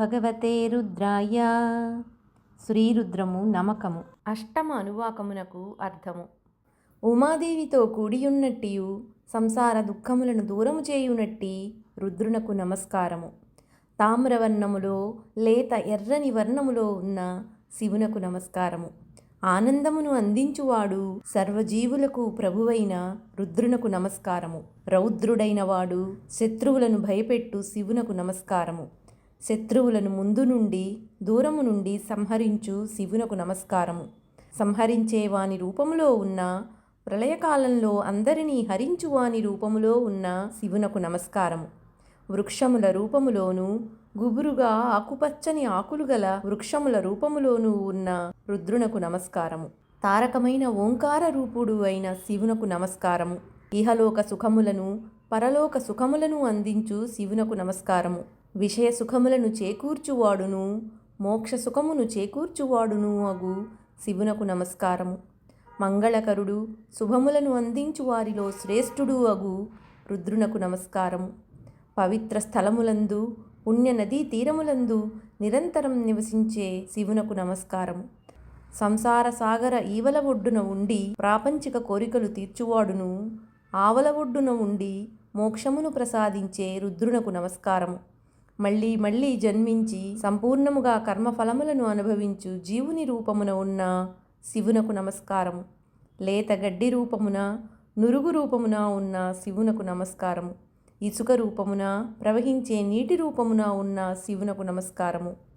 భగవతే రుద్రాయ. శ్రీరుద్రము నమకము. అష్టమ అనువాకమునకు అర్థము. ఉమాదేవితో కూడియున్నట్టియు సంసార దుఃఖములను దూరము చేయునట్టి రుద్రునకు నమస్కారము. తామ్రవర్ణములో లేత ఎర్రని వర్ణములో ఉన్న శివునకు నమస్కారము. ఆనందమును అందించువాడు సర్వజీవులకు ప్రభువైన రుద్రునకు నమస్కారము. రౌద్రుడైన వాడు శత్రువులను భయపెట్టు శివునకు నమస్కారము. శత్రువులను ముందు నుండి దూరము నుండి సంహరించు శివునకు నమస్కారము. సంహరించే వాని రూపములో ఉన్న ప్రళయకాలంలో అందరినీ హరించువాని రూపములో ఉన్న శివునకు నమస్కారము. వృక్షముల రూపములోను గుబురుగా ఆకుపచ్చని ఆకులు గల వృక్షముల రూపములోనూ ఉన్న రుద్రునకు నమస్కారము. తారకమైన ఓంకార రూపుడు అయిన శివునకు నమస్కారము. ఇహలోక సుఖములను పరలోక సుఖములను అందించు శివునకు నమస్కారము. విషయ సుఖములను చేకూర్చువాడును మోక్ష సుఖమును చేకూర్చువాడును అగు శివునకు నమస్కారము. మంగళకరుడు శుభములను అందించు వారిలో శ్రేష్ఠుడు అగు రుద్రునకు నమస్కారము. పవిత్ర స్థలములందు పుణ్య నదీ తీరములందు నిరంతరం నివసించే శివునకు నమస్కారము. సంసార సాగర ఈవల ఒడ్డున ఉండి ప్రాపంచిక కోరికలు తీర్చువాడును ఆవల ఒడ్డున ఉండి మోక్షమును ప్రసాదించే రుద్రునకు నమస్కారము. మళ్ళీ మళ్ళీ జన్మించి సంపూర్ణముగా కర్మఫలములను అనుభవించు జీవుని రూపమున ఉన్న శివునకు నమస్కారము. లేత గడ్డి రూపమున నురుగు రూపమున ఉన్న శివునకు నమస్కారము. ఇసుక రూపమున ప్రవహించే నీటి రూపమున ఉన్న శివునకు నమస్కారము.